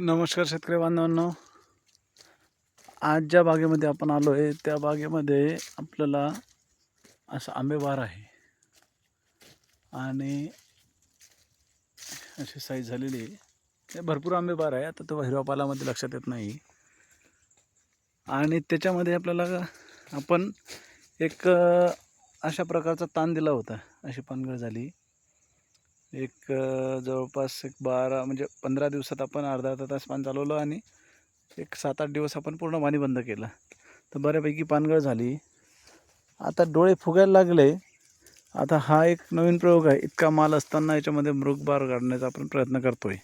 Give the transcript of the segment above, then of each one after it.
नमस्कार शेतकरी बांधवांनो. आज ज्या बागेमध्ये आपण आलो आहे त्या बागेमध्ये आपल्याला असं आंबेवार आहे. आणि अशी साईज झालेली आहे. हे भरपूर आंबेवार आहे. आता तो हिरवा पालामध्ये लक्षात येत नाही. आणि त्याच्यामध्ये आपल्याला आपण एक अशा प्रकारचा ताण दिला होता. अशी पानगळ झाली. एक जवळपास एक बारा म्हणजे पंधरा दिवसात आपण अर्धा अर्धा तास पाणी चालवलं आणि एक सात आठ दिवस आपण पूर्ण पाणी बंद केलं. तर बऱ्यापैकी पानगळ झाली. आता डोळे फुगायला लागले. आता हा एक नवीन प्रयोग आहे. इतका माल असताना याच्यामध्ये मृगबार काढण्याचा आपण प्रयत्न करतोय.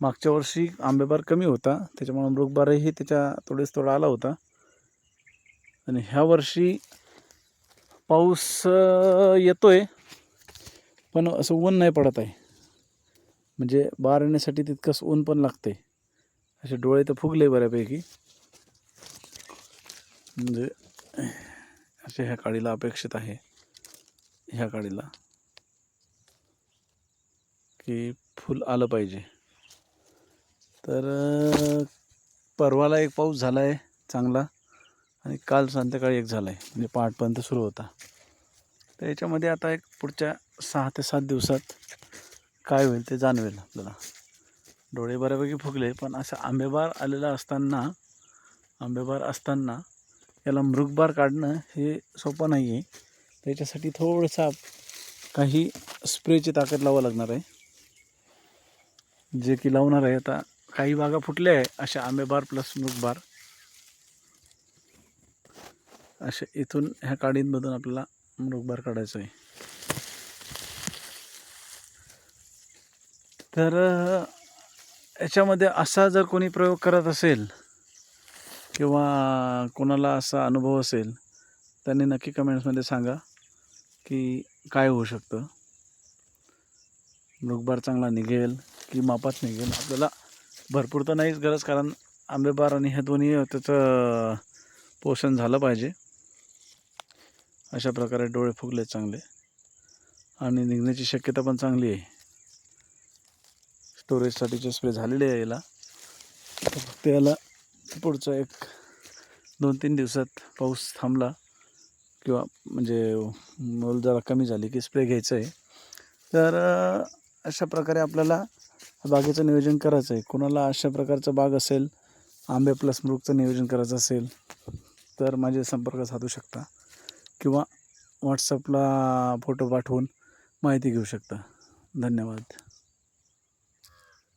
मागच्या वर्षी आंबेबार कमी होता. त्याच्यामुळे मृगबारही त्याच्या थोडेच थोडा आला होता. आणि ह्या वर्षी पाऊस येतो येतोय. पण असं ऊन नाही पडत आहे. म्हणजे बार येण्यासाठी तितकंच ऊन पण लागते असे डोळे तर फुगले बऱ्यापैकी. म्हणजे असे ह्या काळीला अपेक्षित आहे. ह्या काळीला की फुल आलं पाहिजे. तर परवाला एक पाऊस झाला आहे चांगला. आणि काल संध्याकाळी एक झाला आहे म्हणजे पहाटपर्यंत सुरू होता. तर याच्यामध्ये आता एक पुढच्या सहा ते सात दिवसात काय होईल ते जाणवेल आपल्याला. डोळे बऱ्यापैकी फुगले पण असं आंबेबार आलेला असताना आंबेबार असताना याला मृगबार काढणं हे सोपं नाही आहे त्याच्यासाठी थोडंसं काही स्प्रेची ताकद लावावं लागणार आहे. जे की लावणार आहे. आता काही बागा फुटल्या आहे अशा आंबेबार प्लस मृगबार. असे इथून ह्या काडींमधून आपल्याला मृगबार काढायचं आहे. तर याच्यामध्ये असा जर कोणी प्रयोग करत असेल किंवा कोणाला असा अनुभव असेल त्यांनी नक्की कमेंट्समध्ये सांगा की काय होऊ शकतं. मृगबार चांगला निघेल की मापात निघेल आपल्याला भरपूर तर नाहीच गरज कारण आंबेबार आणि ह्या दोन्ही त्याचं पोषण झालं पाहिजे. अशा प्रकारे डोळे फुगले चांगले. आणि निघण्याची शक्यता पण चांगली आहे. स्टोरेजसाठीचे स्प्रे झालेले आहे याला. फक्त याला पुढचं एक दोन तीन दिवसात पाऊस थांबला किंवा म्हणजे मोल जरा कमी झाली की स्प्रे घ्यायचं आहे तर अशा प्रकारे आपल्याला बागेचं नियोजन करायचं आहे. कोणाला अशा प्रकारचं बाग असेल आंबे प्लस मृगचं नियोजन करायचं असेल तर माझे संपर्क साधू शकता. किंवा व्हॉट्सअपला फोटो पाठवून माहिती घेऊ शकता. धन्यवाद.